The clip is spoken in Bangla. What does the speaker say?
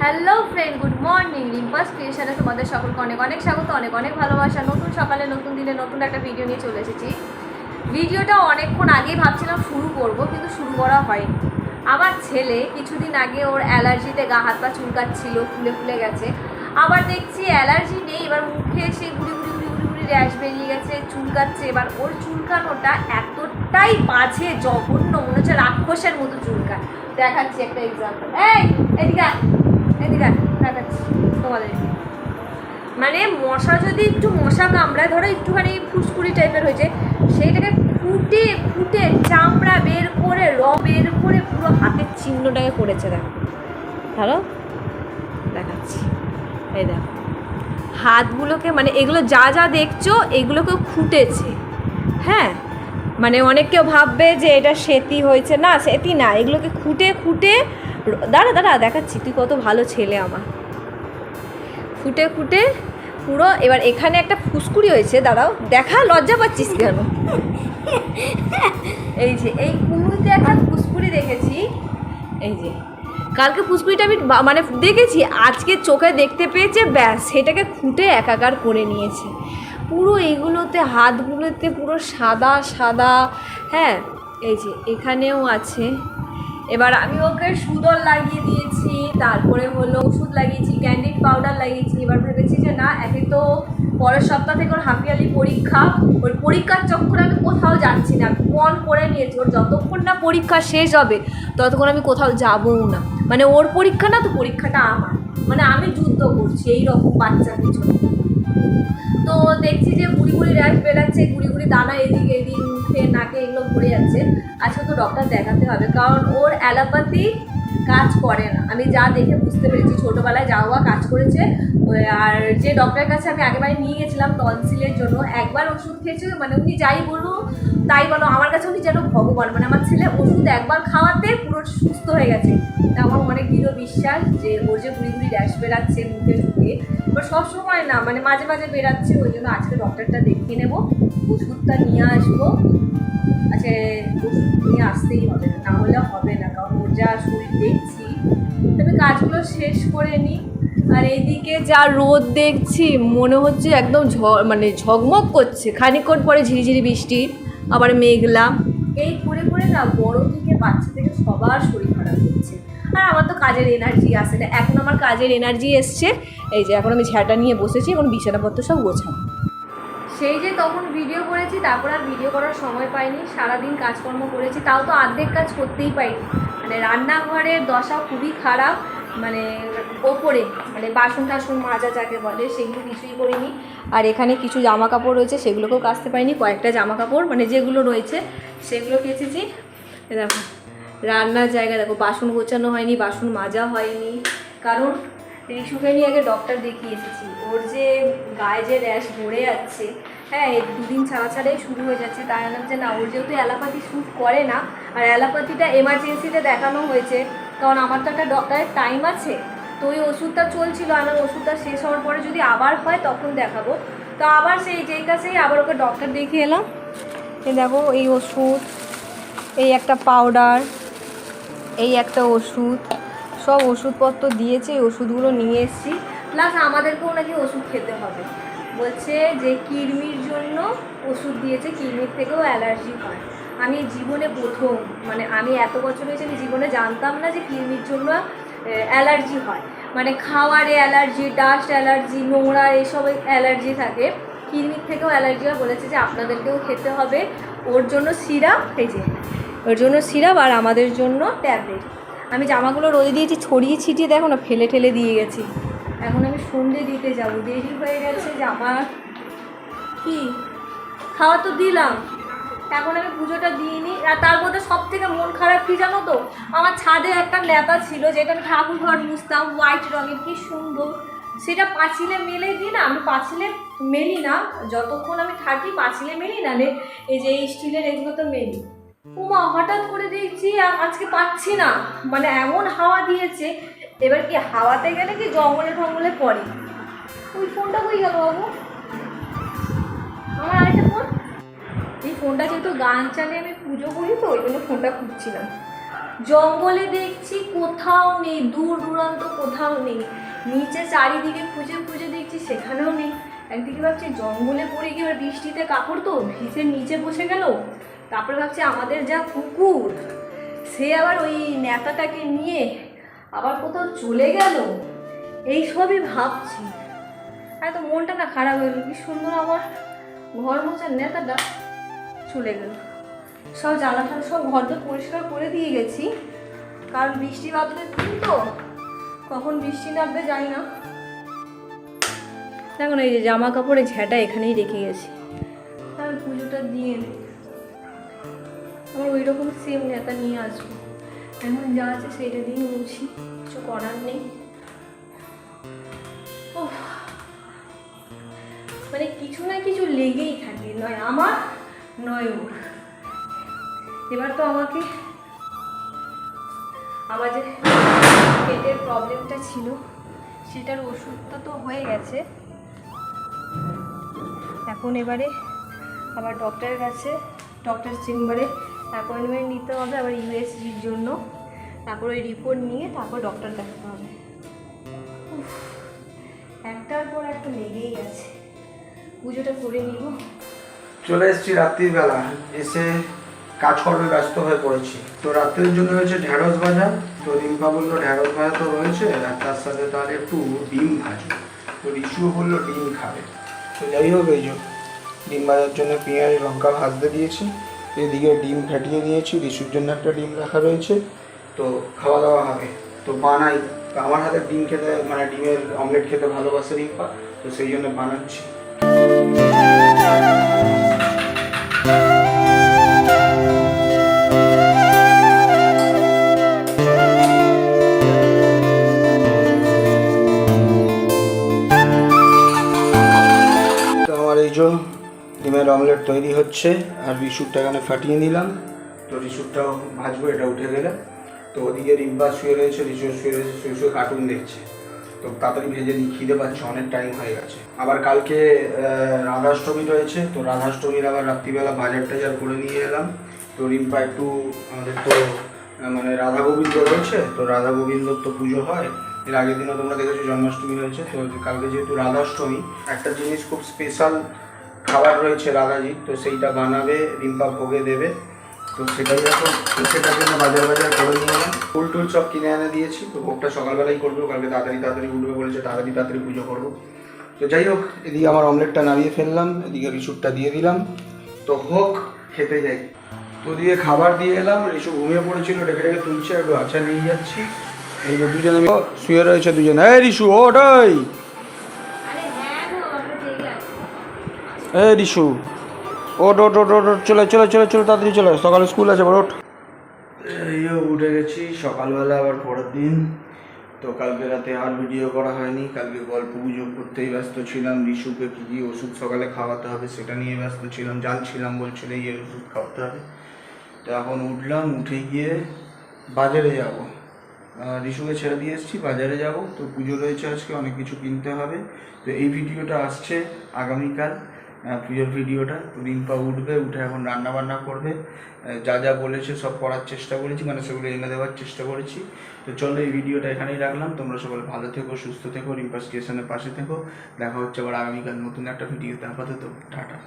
Hello friend good morning Rimpa's ক্রিয়েশনে তোমাদের সকলকে অনেক অনেক স্বাগত, অনেক অনেক ভালোবাসা। নতুন সকালে, নতুন দিনে নতুন একটা ভিডিও নিয়ে চলে এসেছি। ভিডিওটা অনেকক্ষণ আগেই ভাবছিলাম শুরু করব, কিন্তু শুরু করা হয়নি। আমার ছেলে কিছুদিন আগে ওর অ্যালার্জিতে গা হাত পা চুলকাচ্ছিল, ফুলে ফুলে গেছে। আবার দেখছি অ্যালার্জি নেই, এবার মুখে এসে গুড়ি গুড়ি গুড়ি গুড়ি গুড়ি র্যাশ বেরিয়ে গেছে, চুলকাচ্ছে। এবার ওর চুলকানোটা এতটাই বাজে, জঘন্য, মনে হচ্ছে রাক্ষসের মতো চুলকায়। দেখাচ্ছি একটা এক্সাম্পল এই, এদিকে মানে মশা যদি একটু মশা কামড়ায়, ধরো একটুখানি ফুসকুড়ি টাইপের হয়েছে, সেইটাকে ফুটে ফুটে চামড়া বের করে, র বের করে পুরো হাতের চিহ্নটাকে করেছে, দেখো। ধরো, দেখাচ্ছি। এই দেখো। হাতগুলোকে মানে এগুলো যা যা দেখছ, এগুলোকে খুঁটেছে। হ্যাঁ? মানে অনেক কেউ ভাববে যে এটা সেতি হয়েছে। না, সেতি না, এগুলোকে খুঁটে খুঁটে দাঁড়া দাঁড়া, দেখাচ্ছি, তুই কত ভালো ছেলে আমার। ফুটে ফুটে, পুরো, এবার এখানে একটা ফুসকুড়ি হয়েছে, দাঁড়াও, দেখা, লজ্জা পাচ্ছিস কেন? এই যে, এই কুমড়োতে একটা ফুসকুড়ি দেখেছি। এই যে, কালকে ফুসকুড়িটা আমি মানে দেখেছি, আজকে চোখে দেখতে পেয়েছে, ব্যাস, সেটাকে খুঁটে একাকার করে নিয়েছে। পুরো এইগুলোতে হাতগুলোতে পুরো সাদা সাদা হ্যাঁ এই যে, এখানেও আছে। এবার আমি ওকে সুদল লাগিয়ে দিয়েছি, তারপরে হলো ওষুধ লাগিয়েছি ক্যান্ডিড পাউডার লাগিয়েছি, এবার ভেবেছি যে না, একে তো পরের সপ্তাহ থেকে ওর হাফিয়ালি পরীক্ষা, ওর পরীক্ষার চক্করে আমি কোথাও যাচ্ছি না মন করে নিয়েছি, ওর যতক্ষণ না পরীক্ষা শেষ হবে, ততক্ষণ আমি কোথাও যাবও না। মানে ওর পরীক্ষা না, তো পরীক্ষাটা আমার। মানে আমি যুদ্ধ করছি এই রকম বাচ্চার তো দেখছি যে গুড়ি গুড়ি র্যাশ বেরাচ্ছে গুড়ি গুড়ি দানা এদিক এদিক, মুখে, নাকে এগুলো ভরে যাচ্ছে। আজকে তো ডক্টর দেখাতে হবে, কারণ ওর অ্যালোপ্যাথি কাজ করে না। আমি যা দেখে বুঝতে পেরেছি, ছোটোবেলায় যা হওয়া কাজ করেছে আর যে ডক্টরের কাছে আমি আগেবারে নিয়ে গেছিলাম টনসিলের জন্য, একবার ওষুধ খেয়েছে মানে উনি যাই বলুন তাই বলো, আমার কাছে উনি যেন ভগবান মানে আমার ছেলে ওষুধ একবার খাওয়াতে পুরো সুস্থ হয়ে গেছে। তা আমার অনেক দৃঢ় বিশ্বাস যে ওর যে গুড়ি গুড়ি র্যাশ বেরাচ্ছে মুখে সব সময় না মানে মাঝে মাঝে বেরাচ্ছে, ওই জন্য আজকে ডক্টরটা দেখিয়ে নেব। ওষুধটা নিয়ে আসব। আচ্ছা ওষুধ নিয়ে আসতেই হবে না হলে হবে না, কারণ ওর যা শরীর দেখছি। তবে কাজগুলো শেষ করে নিই। আর এইদিকে যা রোদ দেখছি, মনে হচ্ছে একদম ঝ মানে ঝকমক করছে। খানিকক্ষণ পরে ঝিরিঝিরি বৃষ্টি, আবার মেঘলা। এই করে করে না, বড় থেকে বাচ্চা থেকে সবার শরীর খারাপ হচ্ছে। আর আমার তো কাজের এনার্জি আসে না এখন আমার কাজের এনার্জি এসছে। এই যে এখন আমি ঝ্যাঁটা নিয়ে বসেছি, এখন বিছানাপত্র সব গোছাবো। সেই যে তখন ভিডিও করেছি, তারপর আর ভিডিও করার সময় পাইনি। সারাদিন কাজকর্ম করেছি, তাও তো অর্ধেক কাজ করতেই পাইনি। মানে রান্নাঘরের দশা খুবই খারাপ মানে ওপরে মানে বাসন টাসন মাজা যাকে বলে, সেগুলো কিছুই করিনি। আর এখানে কিছু জামা কাপড় রয়েছে, সেগুলোকেও কাচতে পারিনি। কয়েকটা জামা কাপড় মানে যেগুলো রয়েছে, সেগুলো কেচেছি। দেখো রান্নার জায়গা দেখো, বাসন গোছানো হয়নি, বাসন মাজা হয়নি। কারণ রিশুকে নিয়ে আগে ডক্টর দেখিয়ে এসেছি। ওর যে গায়ে যে র্যাশ ভরে যাচ্ছে হ্যাঁ দুদিন ছাড়া ছাড়াই শুরু হয়ে যাচ্ছে, তাই আমি যে না ওর যেহেতু অ্যালোপ্যাথি শ্যুট করে না, আর অ্যালোপ্যাথিটা এমার্জেন্সিতে দেখানো হয়েছে, কারণ আমার তো একটা ডক্টরের টাইম আছে, তো ওই ওষুধটা চলছিল আমার ওষুধটা শেষ হওয়ার পরে যদি আবার হয়, তখন দেখাবো। তো আবার সেই, যেই কাছেই আবার ওকে ডক্টর দেখিয়ে এলাম। দেখো, এই ওষুধ, এই একটা পাউডার এই একটা ওষুধ। সব ওষুধপত্র দিয়েছে ওষুধগুলো নিয়ে এসেছি। প্লাস আমাদেরকেও নাকি ওষুধ খেতে হবে। বলছে যে কিডনির জন্য ওষুধ দিয়েছে কিডনির থেকেও অ্যালার্জি হয়। আমি জীবনে প্রথম মানে আমি এত বছর হয়েছে আমি জীবনে জানতাম না যে কিডনির জন্য অ্যালার্জি হয়। মানে খাওয়ারে অ্যালার্জি, ডাস্ট অ্যালার্জি, নোংরা এসব অ্যালার্জি থাকে। কিডনির থেকেও অ্যালার্জি হয়। বলেছে যে আপনাদেরকেও খেতে হবে। ওর জন্য সিরাপ, এই যে ওর জন্য সিরাপ আর আমাদের জন্য ট্যাবলেট। আমি জামাগুলো রোদে দিয়েছি, ছড়িয়ে ছিটিয়ে দেখো না, ফেলে ঠেলে দিয়ে গেছি। এখন আমি সন্ধে দিতে যাব, দেরি হয়ে গেছে জামা। কি? খাওয়া তো দিলাম। এখন আমি পুজোটা দিইনি। আর তার মধ্যে সব থেকে মন খারাপ কি জানো তো? আমার ছাদে একটা নেতা ছিল, যেটা আমি ঠাকুর ঘর মুছতাম হোয়াইট রঙের, কি সুন্দর। সেটা পাঁচিলে মেলে দিই না? আমি পাঁচিলে মেলি না। যতক্ষণ আমি থাকি, পাঁচিলে মেলি না এই যে এই স্টিলের এগুলো তো মেলি। উমা, হঠাৎ করে দেখছি আজকে পাচ্ছি না। মানে এমন হাওয়া দিয়েছে, এবার কি হাওয়াতে গেলে কি জঙ্গলে টঙ্গলে পড়ে? ওই ফোনটা কই গেল বাবু? আমার আরেকটা ফোন। এই ফোনটা যেহেতু গান চালিয়ে আমি পুজো করি তো, ওই জন্য ফোনটা খুঁজছিলাম। জঙ্গলে দেখছি কোথাও নেই, দূর দূরান্ত কোথাও নেই। নিচে চারিদিকে খুঁজে খুঁজে দেখছি সেখানেও নেই। একদিকে ভাবছি জঙ্গলে পড়ে গিয়ে বৃষ্টিতে কাপড় তো, ভিজে নিচে বসে গেল। তারপরে ভাবছি আমাদের যা কুকুর, সে আবার ওই নেতাটাকে নিয়ে আবার কোথাও চলে গেল? এই সবই ভাবছি। এত মনটা না খারাপ হয়ে গেল, কি সুন্দর আমার ঘর মোছার নেতাটা চলে গেল। সব ঠালা সব ঘরটা পরিষ্কার করে দিয়ে গেছি। কারণ বৃষ্টি বাদলের দিন তো? কখন বৃষ্টি নামবে জানি না। দেখুন, এই যে জামা কাপড়ের ঝ্যাটা এখানেই রেখে গেছি। তাহলে পুজোটা দিয়ে নে। আমার ওই রকম সেম নেতা নিয়ে আসব। এখন যা আছে সেইটা দিয়ে মুছি কিছু করার নেই। উফ, মানে কিছু না কিছু লেগেই থাকে নয় আমার নয় ওর। এবার তো আমাকে আমার যে পেটের প্রবলেমটা ছিল সেটার ওষুধটা তো হয়ে গেছে। এখন এবারে আবার ডক্টরের কাছে ডক্টর চেম্বারে অ্যাপয়েন্টমেন্ট নিতে হবে আবার ইউএসজির জন্য। তারপর ওই রিপোর্ট নিয়ে তারপর ডক্টর দেখাতে হবে। একটার পর একটা লেগেই আছে। পুজোটা করে নিব। চলে এসেছি রাত্রির বেলা। এসে কাজকর্মে ব্যস্ত হয়ে পড়েছি। তো রাত্রের জন্য হয়েছে ঢ্যাঁড়স ভাজা। তো রিম্পা বলল ঢ্যাঁড়স ভাজা তো রয়েছে আর তার সাথে তার একটু ডিম ভাজবো তো রিসুও বলল, ডিম খাবে। তো যাই হোক, এই ডিম ভাজার জন্য পেঁয়াজ, লঙ্কা ভাজতে দিয়েছি। এদিকে ডিম ফাটিয়ে দিয়েছি রিসুর জন্য একটা ডিম রাখা রয়েছে। তো খাওয়া দাওয়া হবে। তো বানাই আমার হাতে ডিম খেতে মানে ডিমের অমলেট খেতে ভালোবাসে রিম্পা, তো সেই জন্য বানাচ্ছি। তৈরি হচ্ছে, আর রিসুটটা এখানে ফাটিয়ে নিলাম। তো রিসুটটাও ভাজবো এটা উঠে গেলে। তো ওদিকে রিম্বা শুয়ে রয়েছে, রিসু শুয়ে রয়েছে, শুয়ে শুয়ে কার্টুন দেখছে। তো তাড়াতাড়ি ভেজে নিই, খিদে পাচ্ছে, অনেক টাইম হয়ে গেছে। আবার কালকে রাধাষ্টমী রয়েছে, তো রাধাষ্টমীর আবার রাত্রিবেলা বাজার টাজার করে নিয়ে এলাম। তো রিম্পা একটু আমাদের তো মানে রাধা গোবিন্দ রয়েছে, তো রাধা গোবিন্দর তো পুজো হয়। এর আগের দিনও তোমরা দেখেছ, জন্মাষ্টমী রয়েছে তো কালকে যেহেতু রাধাষ্টমী, একটা জিনিস খুব স্পেশাল খাবার রয়েছে রাধাজির তো সেইটা বানাবে, রিম্পা ভোগে দেবে। তো সেটাই এখন সেটার জন্য বাজার বাজার করে নিয়ে এলাম। ফুল টুল সব কিনে এনে দিয়েছি, তো ভোগটা সকালবেলাই করব, কালকে তাড়াতাড়ি তাড়াতাড়ি উঠবে বলেছে, তাড়াতাড়ি তাড়াতাড়ি পুজো করব। তো যাই হোক, এদিকে আমার অমলেটটা নামিয়ে ফেললাম, এদিকে রিসুটটা দিয়ে দিলাম। তো হোক, খেতে যাই। তো দিয়ে খাবার দিয়ে এলাম রিসু ঘুমিয়ে পড়েছিল ডেকে ডেকে তুলছে, একটু আচ্ছা নিয়ে যাচ্ছি। এই দুজনে শুয়ে রয়েছে দুজনে। এই রিসু ওটাই এই রিসু ওট ওট ওট ওট ওট, চলে চলে চলে চলে তাড়াতাড়ি চলে সকালে স্কুল আছে বড় ওঠ। এই যে উঠে গেছি। সকালবেলা আবার পরের দিন। তো কালকে রাতে আর ভিডিও করা হয়নি। কালকে গল্প গুজব করতেই ব্যস্ত ছিলাম। রিসুকে কী কী ওষুধ সকালে খাওয়াতে হবে সেটা নিয়ে ব্যস্ত ছিলাম। জানছিলাম বলছিল এই ওষুধ খাওয়াতে হবে। তো এখন উঠলাম উঠে গিয়ে বাজারে যাব। রিসুকে ছেড়ে দিয়ে এসেছি বাজারে যাব। তো পুজো রয়েছে আজকে অনেক কিছু কিনতে হবে। তো এই ভিডিওটা আসছে আগামীকাল। পুজোর ভিডিওটা তো রিম্পা উঠবে, উঠে এখন রান্না বান্না করবে যা যা বলেছে সব করার চেষ্টা করেছি মানে সেগুলো এনে দেওয়ার চেষ্টা করেছি। তো চলো এই ভিডিওটা এখানেই রাখলাম। তোমরা সকলে ভালো থেকো, সুস্থ থেকো, রিম্পা স্টেশনের পাশে থেকো। দেখা হচ্ছে আবার আগামীকাল নতুন একটা ভিডিওতে আপাতত, টাটা।